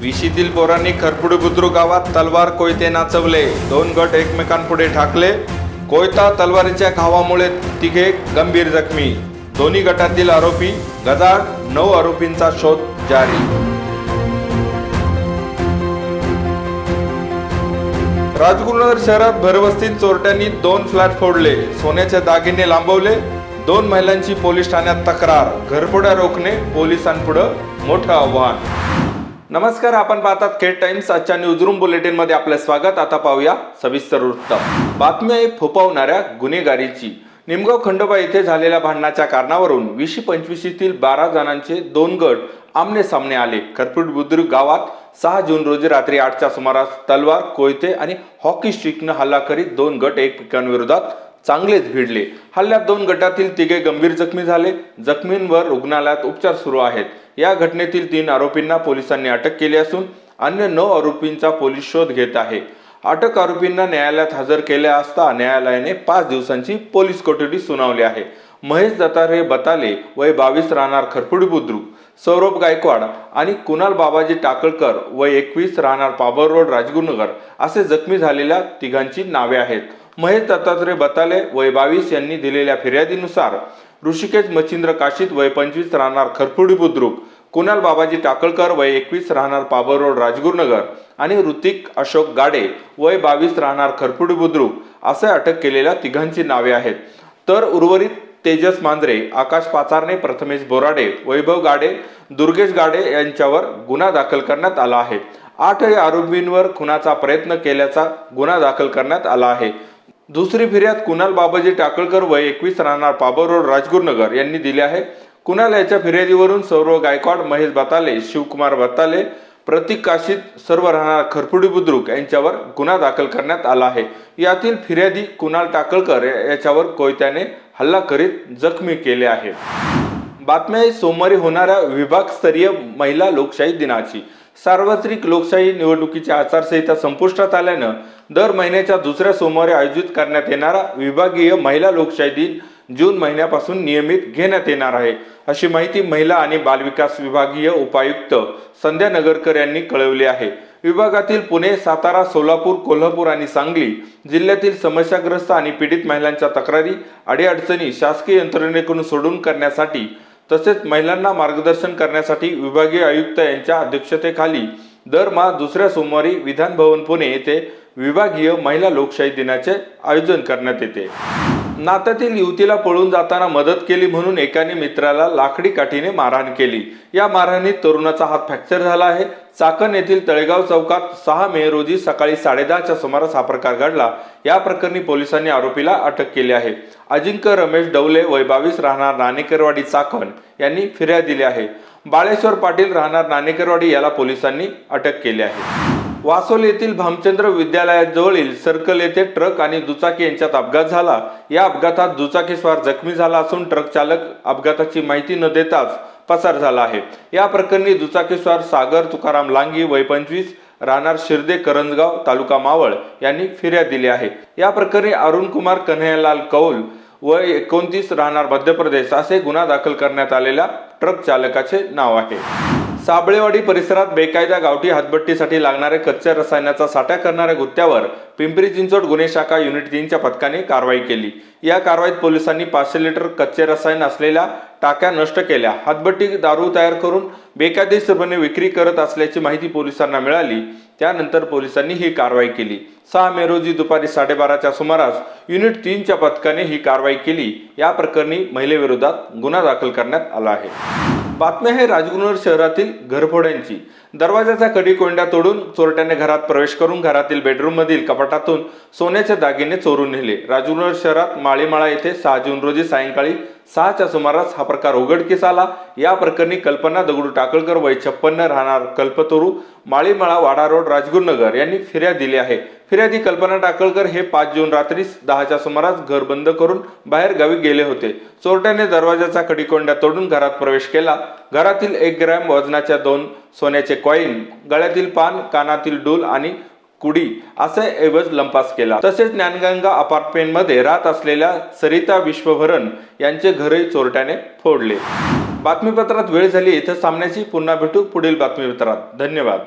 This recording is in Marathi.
विशीतील पोरांनी खरपुडी बुद्रुक गावात तलवार कोयते नाचवले. दोन गट एकमेकांपुढे ठाकले. कोयता तलवारीच्या घावामुळे तिघे गंभीर जखमी. दोन्ही गटातील आरोपी गजाड नऊ आरोपींचा शोध जारी. राजगुरुनगर शहरात भरवस्तीत चोरट्यांनी दोन फ्लॅट फोडले. सोन्याचे दागिने लांबवले. दोन महिलांची पोलीस ठाण्यात तक्रार. घरफोड्या रोखणे पोलिसांपुढं मोठं आव्हान. नमस्कार आपण पाहतात खेड टाइम्स. आजच्या न्यूजरूम बुलेटिनमध्ये आपलं स्वागत. आता पाहूया सविस्तर वृत्त. बातमी आहे फोपावणाऱ्या गुन्हेगारीची. निमगाव खंडोबा येथे झालेल्या भांडणाच्या कारणावरून विशी पंचवीसीतील बारा जणांचे दोन गट आमने सामने आले. खरपूट बुद्रुक गावात सहा जून रोजी रात्री आठच्या सुमारास तलवार कोयते आणि हॉकी स्टिकनं हल्ला करीत दोन गट एकमेकांविरोधात चांगलेच भिडले. हल्ल्यात दोन गटातील तिघे गंभीर जखमी झाले. जखमींवर रुग्णालयात उपचार सुरू आहेत. या घटनेतील तीन आरोपींना पोलिसांनी अटक केली असून अन्य नऊ आरोपींचा पोलीस शोध घेत आहे. अटक आरोपींना न्यायालयात हजर केले असता न्यायालयाने पाच दिवसांची पोलीस कोठडी सुनावली आहे. महेश दतारे बताले वय बावीस राहणार खरपुडी बुद्रुक सौरभ गायकवाड आणि कुणाल बाबाजी टाकळकर व एकवीस राहणार पाबर रोड राजगुरुनगर असे जखमी झालेल्या तिघांची नावे आहेत. महेश दत्तात्रय बताले वय बावीस यांनी दिलेल्या फिर्यादीनुसार ऋषिकेश मच्छिंद्र काशीत वय पंचवीस राहणार खरपुडी बुद्रुक कुणाल बाबाजी टाकळकर वय एकवीस राहणार पाबर रोड राजगुरुनगर आणि ऋतिक अशोक गाडे वय बावीस राहणार खरपुडी बुद्रुक असे अटक केलेल्या तिघांची नावे आहेत. तर उर्वरित तेजस मांजरे आकाश पाचारणे प्रथमेश बोराडे वैभव गाडे दुर्गेश गाडे यांच्यावर गुन्हा दाखल करण्यात आला आहे. आठ आरोपींवर खुनाचा प्रयत्न केल्याचा गुन्हा दाखल करण्यात आला आहे. दुसरी फिर्याद कुणाल बाबाजी टाकळकर वय एकवीस राहणार पाबर रोड राजगुरुनगर यांनी दिली आहे. कुणाल याच्या फिर्यादीवरून सौरव गायकवाड महेश बताले शिवकुमार बताले प्रतीक काशीत सर्व राहणार खरपुडी बुद्रुक यांच्यावर गुन्हा दाखल करण्यात आला आहे. यातील फिर्यादी कुणाल टाकळकर याच्यावर कोयत्याने हल्ला करीत जखमी केले आहे बातम्या सोमवारी होणाऱ्या विभागस्तरीय महिला लोकशाही दिनाची. सार्वत्रिक लोकशाही निवडणुकीची आचारसंहिता संपुष्टात आल्यानं दर महिन्याच्या दुसऱ्या सोमवारी आयोजित करण्यात येणारा विभागीय महिला लोकशाही दिन जून महिन्यापासून नियमित घेण्यात येणार आहे. अशी माहिती महिला आणि बालविकास विभागीय उपायुक्त संध्या नगरकर यांनी कळवली आहे. विभागातील पुणे सातारा सोलापूर कोल्हापूर आणि सांगली जिल्ह्यातील समस्याग्रस्त आणि पीडित महिलांच्या तक्रारी अडीअडचणी शासकीय यंत्रणेकडून सोडून करण्यासाठी तसेच महिलांना मार्गदर्शन करण्यासाठी विभागीय आयुक्त यांच्या अध्यक्षतेखाली दरमहा दुसऱ्या सोमवारी विधान भवन पुणे येथे विभागीय महिला लोकशाही दिनाचे आयोजन करण्यात येते. नात्यातील युवतीला पळून जाताना मदत केली म्हणून एकाने मित्राला लाकडी काठीने मारहाण केली. या मारहाणीत तरुणाचा हात फ्रॅक्चर झाला आहे. चाकण येथील तळेगाव चौकात सहा मे रोजी सकाळी साडेदहाच्या सुमारास हा प्रकार घडला. या प्रकरणी पोलिसांनी आरोपीला अटक केली आहे. अजिंक्य रमेश डवले वय बावीस राहणार नाणेकरवाडी चाकण यांनी फिर्याद दिली आहे. बाळेश्वर पाटील राहणार नाणेकरवाडी याला पोलिसांनी अटक केली आहे. वासोल येथील भामचंद्र विद्यालयाजवळील सर्कल येथे ट्रक आणि दुचाकी यांच्यात अपघात झाला. या अपघातात दुचाकीस्वार जखमी झाला असून ट्रक चालक अपघाताची माहिती न देताच पसार झाला आहे. या प्रकरणी दुचाकीस्वार सागर तुकाराम लांगी वय पंचवीस राहणार शिर्दे करंजगाव तालुका मावळ यांनी फिर्याद दिली आहे. या प्रकरणी अरुण कुमार कन्हैयालाल कौल व एकोणतीस राहणार मध्य प्रदेश असे गुन्हा दाखल करण्यात आलेल्या ट्रक चालकाचे नाव आहे. साबळेवाडी परिसरात बेकायदा गावठी हातभट्टीसाठी लागणारे कच्च्या रसायनाचा साठा करणाऱ्या गुत्त्यावर पिंपरी चिंचवड गुन्हे शाखा युनिट तीनच्या पथकाने कारवाई केली. या कारवाईत पोलिसांनी पाचशे लिटर कच्चे रसायन असलेल्या टाक्या नष्ट केल्या. हातभट्टी दारू तयार करून बेकायदेशीरपणे विक्री करत असल्याची माहिती पोलिसांना मिळाली. त्यानंतर पोलिसांनी ही कारवाई केली. सहा मे रोजी दुपारी साडेबाराच्या सुमारास युनिट तीनच्या पथकाने ही कारवाई केली. या प्रकरणी महिलेविरोधात गुन्हा दाखल करण्यात आला आहे. बातम्या आहे राजगुरुनगर शहरातील घरफोड्यांची. दरवाजाचा कडी कोंड्या तोडून चोरट्याने घरात प्रवेश करून घरातील बेडरूम मधील कपाटातून सोन्याचे दागिने चोरून नेले. राजगुरुनगर शहरात माळीमाळा येथे सहा जून रोजी सायंकाळी सहाच्या सुमारास हा प्रकार उघडकीस आला. या प्रकरणी कल्पना दगडू टाकळकर वय छप्पन्न राहणार कल्पतरू माळीमाळा वाडा रोड राजगुरुनगर यांनी फिर्याद दिली आहे. फिर्यादी कल्पना टाकळकर हे पाच जून रात्री दहाच्या सुमारास घर बंद करून बाहेर गावी गेले होते. चोरट्याने दरवाजाचा कडीकोंड्या तोडून घरात प्रवेश केला. घरातील एक ग्रॅम वजनाच्या दोन सोन्याचे कॉईन गळ्यातील पान कानातील डूल आणि कुडी असे ऐवज लंपास केला. तसेच ज्ञानगंगा अपार्टमेंटमध्ये राहत असलेल्या सरिता विश्वभरण यांचे घरही चोरट्याने फोडले. बातमीपत्रात वेळ झाली इथं सामन्याची पुन्हा भेटू. पुढील बातमीपत्रात. धन्यवाद.